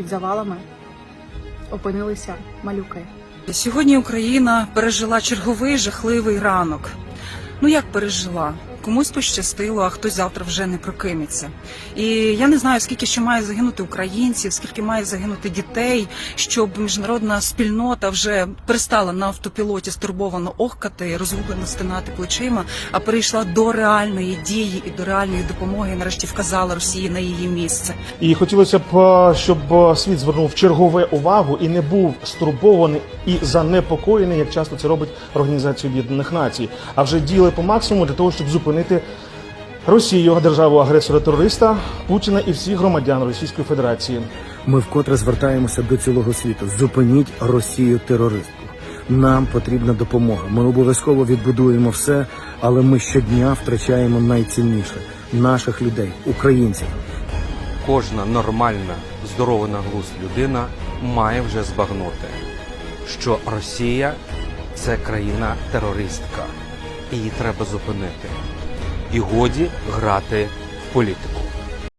під завалами опинилися малюки. Сьогодні Україна пережила черговий жахливий ранок. Ну як пережила? Комусь пощастило, а хтось завтра вже не прокинеться. І я не знаю, скільки ще має загинути українців, скільки має загинути дітей, щоб міжнародна спільнота вже перестала на автопілоті стурбовано охкати, розгублено стинати плечима, а перейшла до реальної дії і до реальної допомоги. і Нарешті вказала Росії на її місце. І хотілося б, е, щоб е, світ звернув чергове увагу і не був стурбований і занепокоєний, як часто це робить Організація Об'єднаних Націй, а вже діяли по максимуму для того, щоб зупинити Росію, державу агресора терориста Путіна і всіх громадян Російської Федерації. Ми вкотре звертаємося до цілого світу. Зупиніть Росію терористку. Нам потрібна допомога. Ми обов'язково відбудуємо все, але ми щодня втрачаємо найцінніше наших людей, українців. кожна нормальна, здорова на глузд людина має вже збагнути, що Росія це країна терористка, і її треба зупинити. І годі грати в політику.